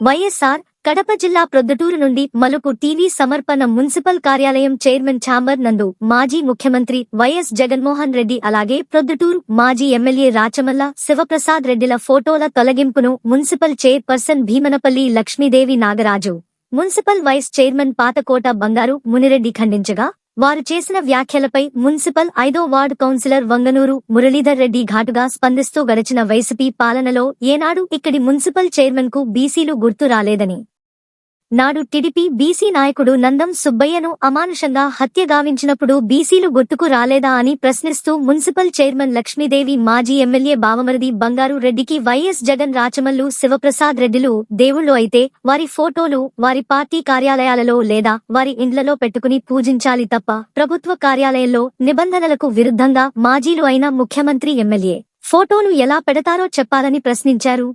వైఎస్ఆర్ కడప జిల్లా ప్రొద్దుటూరు నుండి మలుకు టీవీ సమర్పణ మున్సిపల్ కార్యాలయం చైర్మన్ ఛాంబర్ నందు మాజీ ముఖ్యమంత్రి వైఎస్ జగన్మోహన్ రెడ్డి అలాగే ప్రొద్దుటూరు మాజీ ఎమ్మెల్యే రాచమల్ల శివప్రసాద్ రెడ్డిల ఫోటోల తొలగింపును municipal chairperson Bhimanapalli Lakshmidevi Nagaraju municipal vice chairman Pathakota Bangaru Munireddy ఖండించగా వారు చేసిన వ్యాఖ్యలపై మున్సిపల్ ఐదో వార్డు కౌన్సిలర్ వంగనూరు మురళీధర్ రెడ్డి ఘాటుగా స్పందిస్తూ గడిచిన వైసీపీ పాలనలో ఏనాడు ఇక్కడి మున్సిపల్ చైర్మన్కు బీసీలు గుర్తు రాలేదని నాడు టిడిపి బీసీ నాయకుడు నందం సుబ్బయ్యను అమానుషంగా హత్య గావించినప్పుడు బీసీలు గుర్తుకు రాలేదా అని ప్రశ్నిస్తూ మున్సిపల్ చైర్మన్ లక్ష్మీదేవి మాజీ ఎమ్మెల్యే బావమరిది బంగారు రెడ్డికి వైఎస్ జగన్ రాచమల్లు శివప్రసాద్ రెడ్డిలు దేవుళ్ళు అయితే వారి ఫోటోలు వారి పార్టీ కార్యాలయాలలో లేదా వారి ఇండ్లలో పెట్టుకుని పూజించాలి తప్ప ప్రభుత్వ కార్యాలయంలో నిబంధనలకు విరుద్ధంగా మాజీలు అయిన ముఖ్యమంత్రి ఎమ్మెల్యే ఫోటోలు ఎలా పెడతారో చెప్పాలని ప్రశ్నించారు.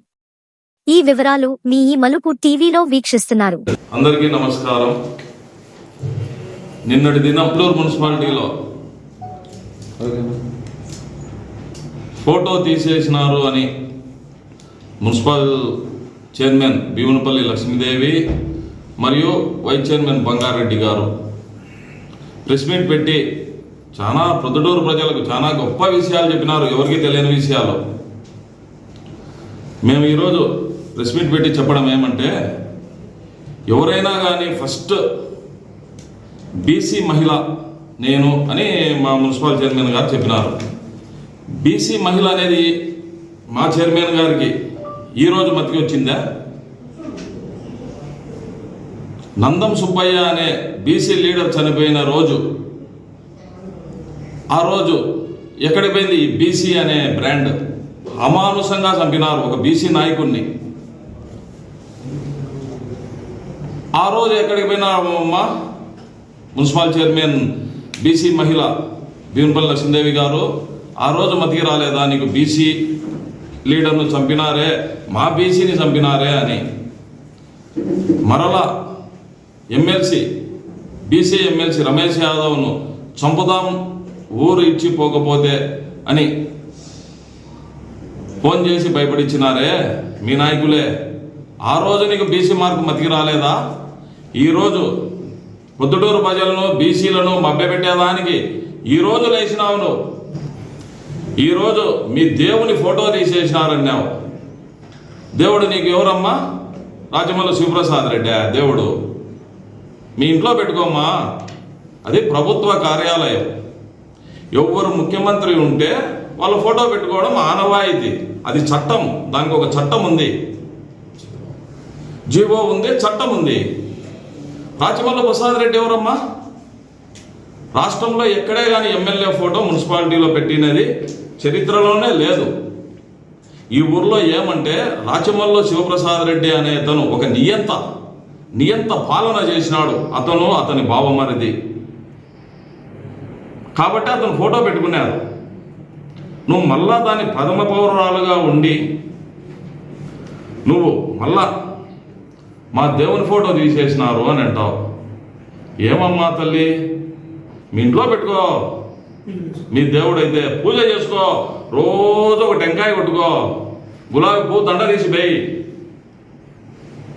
ఈ వివరాలు మీ ఈ మలుపు టీవీలో వీక్షిస్తున్నారు. అందరికీ నమస్కారం. నిన్నటి దిన అప్లూర్ మున్సిపాలిటీలో ఫోటో తీసేసినారు అని మున్సిపల్ చైర్మన్ భీమునపల్లి లక్ష్మీదేవి మరియు వైస్ చైర్మన్ బంగారెడ్డి గారు. ప్రెస్ మీట్ పెట్టి చాలా ప్రొద్దుటూరు ప్రజలకు చాలా గొప్ప విషయాలు చెప్పినారు. ఎవరికి తెలియని విషయాలు. మేము ఈరోజు ప్రెస్ మీట్ పెట్టి చెప్పడం ఏమంటే ఎవరైనా కానీ ఫస్ట్ బీసీ మహిళ నేను అని మా మున్సిపల్ చైర్మన్ గారు చెప్పినారు. బీసీ మహిళ అనేది మా చైర్మన్ గారికి ఈరోజు మతికి వచ్చిందా? నందం సుబ్బయ్య అనే బీసీ లీడర్ చనిపోయిన రోజు ఆ రోజు ఎక్కడ పోయింది బీసీ అనే బ్రాండ్? అమానుషంగా చంపినారు ఒక బీసీ నాయకుడిని ఆ రోజు ఎక్కడికి పోయినామమ్మా మున్సిపల్ చైర్మన్ బీసీ మహిళ భీమపల్లి లక్ష్మీదేవి గారు ఆ రోజు మతికి రాలేదా? నీకు బీసీ లీడర్ను చంపినారే మా బీసీని చంపినారే అని. మరలా ఎమ్మెల్సీ బీసీ ఎమ్మెల్సీ రమేష్ యాదవ్ను చంపుదాం ఊరు ఇచ్చి పోకపోతే అని ఫోన్ చేసి భయపడిచ్చినారే మీ నాయకులే. ఆ రోజు నీకు బీసీ మార్కు మతికి రాలేదా? ఈరోజు పొద్దుటూరు ప్రజలను బీసీలను మభ్యపెట్టేదానికి ఈ రోజు లేచినావు నువ్వు ఈరోజు మీ దేవుని ఫోటో తీసేసినారన్నావు. దేవుడు నీకు ఎవరమ్మా? రాజమల్లి శివప్రసాద్ రెడ్డి దేవుడు. మీ ఇంట్లో పెట్టుకోమ్మా. అది ప్రభుత్వ కార్యాలయం. ఎవరు ముఖ్యమంత్రి ఉంటే వాళ్ళ ఫోటో పెట్టుకోవడం ఆనవాయితీ. అది చట్టం. దానికి ఒక చట్టం ఉంది. జీవో ఉంది చట్టం ఉంది. రాచమల్ల ప్రసాద్ రెడ్డి ఎవరమ్మా? రాష్ట్రంలో ఎక్కడే కానీ ఎమ్మెల్యే ఫోటో మున్సిపాలిటీలో పెట్టినది చరిత్రలోనే లేదు. ఈ ఊర్లో ఏమంటే రాచమల్ల శివప్రసాద్ రెడ్డి అనే అతను ఒక నియంత నియంత పాలన చేసినాడు అతను అతని బావమరిది. కాబట్టి అతను ఫోటో పెట్టుకున్నారు. నువ్వు మళ్ళా దాని పదమ పౌరురాలుగా ఉండి నువ్వు మళ్ళా మా దేవుని ఫోటో తీసేసినారు అని అంటావు. ఏమమ్మా తల్లి? మీ ఇంట్లో పెట్టుకో. మీ దేవుడు అయితే పూజ చేసుకో. రోజు ఒక టెంకాయ కొట్టుకో. గులాబీ పువ్వు దండ తీసి వేయి.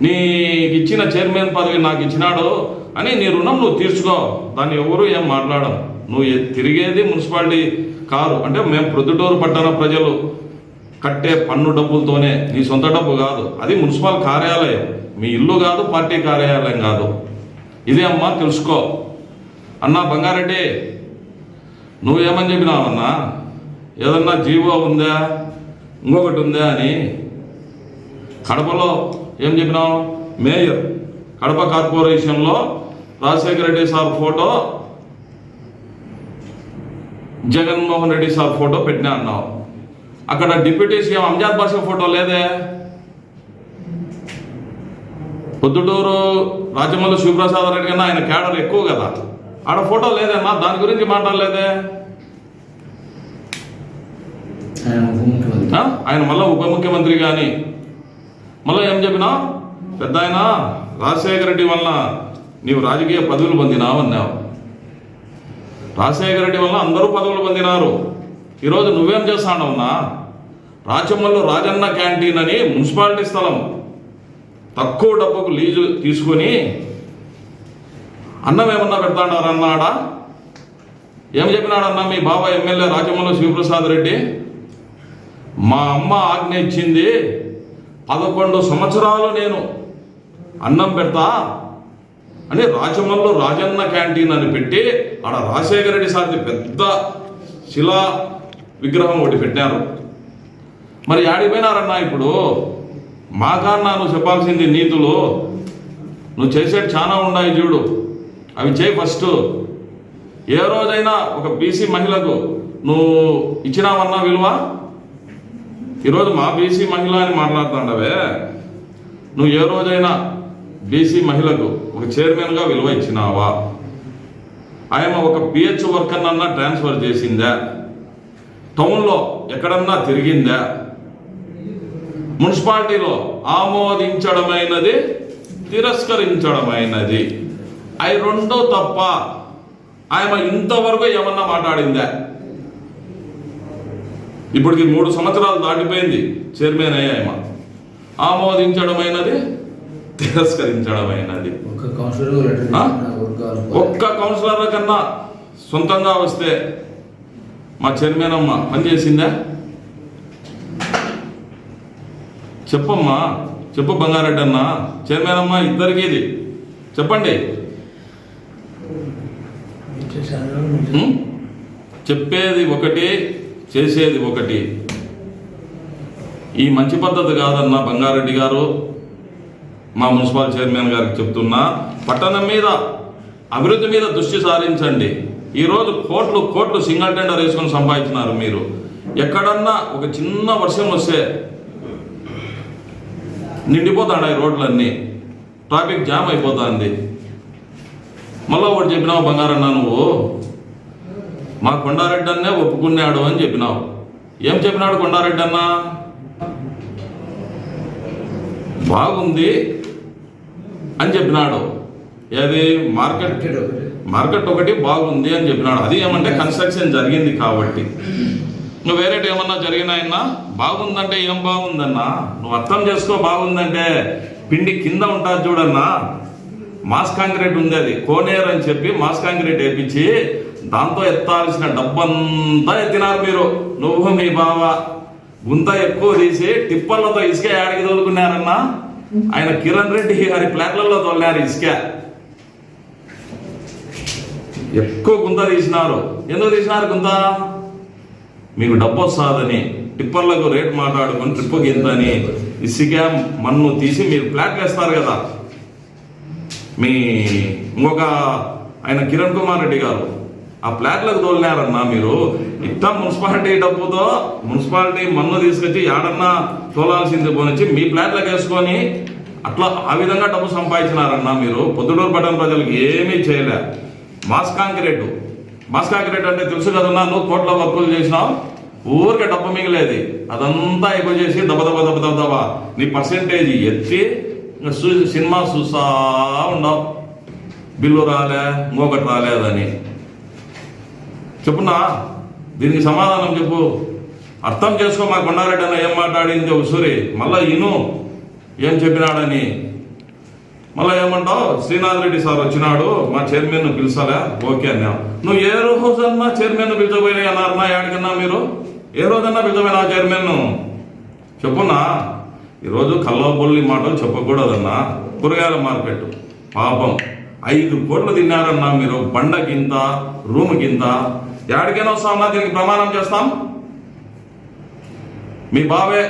నీకు ఇచ్చిన చైర్మన్ పదవి నాకు ఇచ్చినాడు అని నీ రుణం నువ్వు తీర్చుకో. దాన్ని ఎవరు ఏం మాట్లాడం నువ్వు తిరిగేది మున్సిపాలిటీ కారు. అంటే మేము ప్రొద్దుటూరు పట్టణ ప్రజలు కట్టే పన్ను డబ్బులతోనే నీ సొంత డబ్బు కాదు. అది మున్సిపల్ కార్యాలయం. మీ ఇల్లు కాదు పార్టీ కార్యాలయం కాదు. ఇదే అమ్మా తెలుసుకో. అన్నా బంగారెడ్డి నువ్వేమని చెప్పినావన్నా? ఏదన్నా జీవో ఉందా? ఇంకొకటి ఉందా అని. కడపలో ఏం చెప్పినావు? మేయర్ కడప కార్పొరేషన్లో Rajasekhara Reddy sir photo Jaganmohan Reddy sir photo పెట్టినా అన్నావు. అక్కడ deputy CM Amjad Basha photo లేదే? పొద్దుటూరు రాజమల్లి శివప్రసాద్ రెడ్డి కన్నా ఆయన క్యాడర్ ఎక్కువ కదా. ఆడ ఫోటో లేదన్నా దాని గురించి మాట్లాడలేదే? ఆయన మళ్ళీ ఉప ముఖ్యమంత్రి కానీ మళ్ళీ ఏం చెప్పినా పెద్ద ఆయన రాజశేఖర రెడ్డి వలన నీవు రాజకీయ పదవులు పొందినావు అన్నావు. రాజశేఖర రెడ్డి వల్ల అందరూ పదవులు పొందినారు. ఈరోజు నువ్వేం చేస్తాడవునా? రాచమల్లు రాజన్న క్యాంటీన్ అని మున్సిపాలిటీ స్థలం. తక్కువ డబ్బుకు లీజు తీసుకొని అన్నం ఏమన్నా పెడతాడారన్నాడా? ఏం చెప్పినాడన్నా మీ బాబా ఎమ్మెల్యే రాజమౌళి శివప్రసాద్ రెడ్డి? మా అమ్మ ఆజ్ఞ ఇచ్చింది పదకొండు సంవత్సరాలు నేను అన్నం పెడతా అని రాజమల్లు రాజన్న క్యాంటీన్ అని పెట్టి ఆడ రాజశేఖర రెడ్డి సార్ది పెద్ద శిలా విగ్రహం ఒకటి పెట్టారు మరి ఆడిపోయినారన్నా ఇప్పుడు? మాకన్నా నువ్వు చెప్పాల్సింది నీతులు. నువ్వు చేసేటి చాలా ఉన్నాయి చూడు. అవి చేయి ఫస్ట్ ఏ రోజైనా ఒక బీసీ మహిళకు నువ్వు ఇచ్చినావన్నా విలువ? ఈరోజు మా బీసీ మహిళ అని మాట్లాడుతుండవే. నువ్వు ఏ రోజైనా బీసీ మహిళకు ఒక చైర్మన్గా విలువ ఇచ్చినావా? ఆయన ఒక పిహెచ్ వర్కర్నన్నా ట్రాన్స్ఫర్ చేసిందా? టౌన్లో ఎక్కడన్నా తిరిగిందా? మున్సిపాలిటీలో ఆమోదించడమైనది తిరస్కరించడమైనది. అవి రెండో తప్ప ఆయన ఇంతవరకు ఏమన్నా మాట్లాడిందా? ఇప్పటికి మూడు సంవత్సరాలు దాటిపోయింది చైర్మన్ అయ్యా ఆయన. ఆమోదించడమైనది తిరస్కరించడమైనది. ఒక్క కౌన్సిలర్ కన్నా సొంతంగా వస్తే మా చైర్మన్ అమ్మ పనిచేసిందా? చెప్పమ్మా చెప్పు బంగారెడ్డి అన్న చైర్మన్ అమ్మ ఇద్దరికి ఇది. చెప్పండి? చెప్పేది ఒకటి చేసేది ఒకటి. ఈ మంచి పద్ధతి కాదన్న బంగారెడ్డి గారు. మా మున్సిపల్ చైర్మన్ గారికి చెప్తున్నా పట్టణం మీద అభివృద్ధి మీద దృష్టి సారించండి. ఈరోజు కోట్లు కోట్లు సింగిల్ టెండర్ వేసుకొని సంపాదించినారు మీరు. ఎక్కడన్నా ఒక చిన్న వర్షం వస్తే నిండిపోతాడు రోడ్లన్నీ? ట్రాఫిక్ జామ్ అయిపోతుంది. మళ్ళా ఒకటి చెప్పినావు బంగారన్న నువ్వు? మా కొండారెడ్డి అన్నే ఒప్పుకున్నాడు అని చెప్పినావు. ఏం చెప్పినాడు కొండారెడ్డి అన్న బాగుంది అని చెప్పినాడు. ఏది? మార్కెట్ మార్కెట్ ఒకటి. బాగుంది అని చెప్పినాడు. అది ఏమంటే కన్స్ట్రక్షన్ జరిగింది కాబట్టి. నువ్వు వేరేటి ఏమన్నా జరిగినాయన్నా బాగుందంటే ఏం బాగుందన్నా? నువ్వు అర్థం చేసుకో బాగుందంటే. పిండి కింద ఉంటుంది చూడన్నా. మాస్ కాంక్రీట్ ఉంది అది. కోనేర్ అని చెప్పి మాస్ కాంక్రీట్ వేపించి దాంతో ఎత్తాల్సిన డబ్బంతా ఎత్తినారు మీరు. నువ్వు మీ బావ. గుంత ఎక్కువ తీసి టిప్పర్లతో ఇసుక యాడికి తోలుకున్నారన్నా? ఆయన కిరణ్ రెడ్డి గారి ప్లాట్లలో తోలినారు ఇసుక. ఎక్కువ గుంత తీసినారు. ఎందుకు తీసినారు గుంత? మీకు డబ్బు వస్తుందని టిప్పర్లకు రేట్ మాట్లాడుకొని ట్రిప్పు అని ఇసుక మన్ను తీసి మీరు ఫ్లాట్లు వేస్తారు కదా. మీ ఇంకొక ఆయన కిరణ్ కుమార్ రెడ్డి గారు ఆ ఫ్లాట్లకు తోలినారన్నా మీరు ఇంత మున్సిపాలిటీ డబ్బుతో మున్సిపాలిటీ మన్ను తీసుకొచ్చి ఏడన్నా తోలాల్సింది పోనిచ్చి మీ ఫ్లాట్లకు వేసుకొని అట్లా ఆ విధంగా డబ్బు సంపాదించినారన్నా మీరు పొద్దుటూరు పట్టణ ప్రజలకు ఏమీ చేయలే. Mass concrete. మాస్ అంటే తెలుసు కదన్నా నువ్వు కోట్ల వర్కులు చేసినావు ఊరికే డబ్బు మిగిలేది. అదంతా ఎక్కువ చేసి దెబ్బ దెబ్బ దెబ్బ దెబ్బ దెబ్బ నీ పర్సెంటేజ్ ఎత్తి ఇంకా సినిమా చూసా ఉండవు. బిల్లు రాలే ఇంకొకటి రాలేదని. చెప్పునా దీనికి సమాధానం చెప్పు. అర్థం చేసుకో మా కొండారెడ్డి అన్న ఏం మాట్లాడింది ఒకసారి. మళ్ళా ఇను ఏం చెప్పినాడని. మళ్ళీ ఏమంటావు? శ్రీనాథ్ రెడ్డి సార్ వచ్చినాడు మా చైర్మన్ పిలిచాలా? ఓకే అన్నా. నువ్వు ఏ రోజన్నా చైర్మన్ పిలిచబోయినా అన్నారన్నా ఏడికన్నా మీరు? ఏ రోజన్నా పిలిచబోయినా చైర్మన్ చెప్పున్నా. ఈరోజు కల్లబొల్లి మాటలు చెప్పకూడదన్నా. కూరగాయల మార్కెట్. పాపం. ఐదు కోట్లు తిన్నారన్నా మీరు. బండ గింత రూమ్ రూమ్కింత ఎక్కడికైనా వస్తామన్నా దీనికి ప్రమాణం చేస్తాం? మీ బావే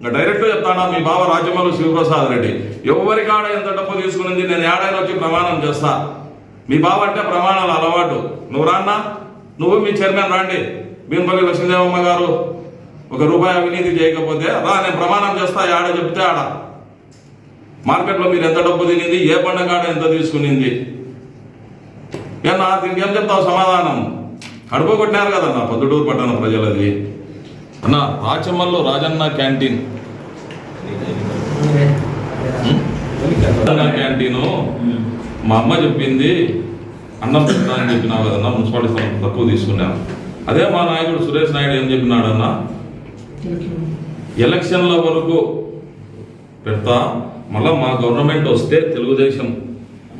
ఇంకా చెప్తాను చెప్తాడా మీ బావ రాజమల్లు శివప్రసాద్ రెడ్డి. ఎవరి కాడ ఎంత డబ్బు తీసుకునింది నేను ఏడాది వచ్చి ప్రమాణం చేస్తా? మీ బావ అంటే ప్రమాణాలు అలవాటు. నువ్వు రాన్నా? నువ్వు మీ చైర్మన్ రాండి. భీమపల్లి లక్ష్మీదేవమ్మ గారు ఒక రూపాయి అవినీతి చేయకపోతే రా నేను ప్రమాణం చేస్తా ఆడ చెప్తే ఆడ. మార్కెట్లో మీరు ఎంత డబ్బు తినింది ఏ పంట ఎంత తీసుకునింది? ఏనా దీనికి ఏం చెప్తావు సమాధానం? అడుపు కొట్టినారు కదన్నా పొద్దుటూరు పట్టణ ప్రజలది. అన్న రాచమల్లు రాజన్న క్యాంటీన్. క్యాంటీను మా అమ్మ చెప్పింది అన్నం పెడతా అని చెప్పినావు కదన్నా మున్సిపాలిటీ స్థలం తక్కువ తీసుకున్నాను అదే మా నాయకుడు సురేష్ నాయుడు ఏం చెప్పినాడన్నా ఎలక్షన్ల వరకు పెడతా మళ్ళీ మా గవర్నమెంట్ వస్తే తెలుగుదేశం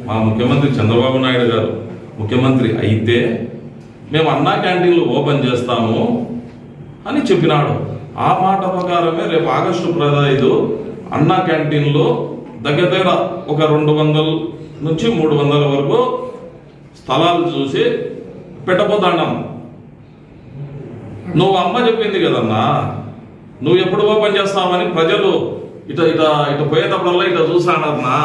మా ముఖ్యమంత్రి చంద్రబాబు నాయుడు గారు ముఖ్యమంత్రి అయితే మేము అన్నా క్యాంటీన్లు ఓపెన్ చేస్తాము అని చెప్పినాడు. ఆ మాట ప్రకారమే రేపు ఆగస్టు పదహైదు అన్నా క్యాంటీన్లో దగ్గర దగ్గర ఒక రెండు వందల నుంచి మూడు వందల వరకు స్థలాలు చూసి పెట్టబోతాండం. నువ్వు అమ్మ చెప్పింది కదన్నా నువ్వు ఎప్పుడు ఓపెన్ చేస్తావని ప్రజలు ఇట ఇట ఇట పోయేటప్పుడల్లా ఇట చూసానన్నా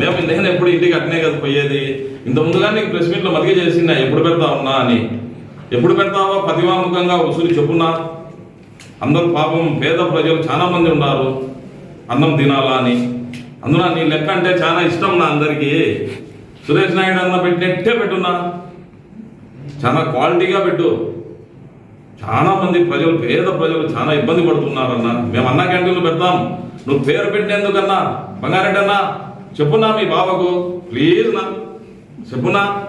మేము నేను ఎప్పుడు ఇంటికి అట్నే కదా పోయేది? ఇంత ముందుగా నీకు ప్రెస్ మీట్లో మదిగే చేసిందా? ఎప్పుడు పెడతావున్నా అని. ఎప్పుడు పెడతావా? పతిమాముఖంగా ఉసురు చెప్పున్నా అందరూ పాపం పేద ప్రజలు చాలా మంది ఉన్నారు. అన్నం తినాలా అని. అందున నీ లెక్క అంటే చాలా ఇష్టం నా అందరికీ. సురేష్ నాయుడు అన్న పెట్టినట్టే పెట్టున్నా. చాలా క్వాలిటీగా పెట్టు. చాలా మంది ప్రజలు పేద ప్రజలు చాలా ఇబ్బంది పడుతున్నారన్న. మేము అన్న క్యాంటీన్లు పెడతాం. నువ్వు పేరు పెట్టినందుకన్నా బంగారెడ్డి అన్నా చెప్పున్నా మీ బావకు. ప్లీజ్ నా. చెప్పునా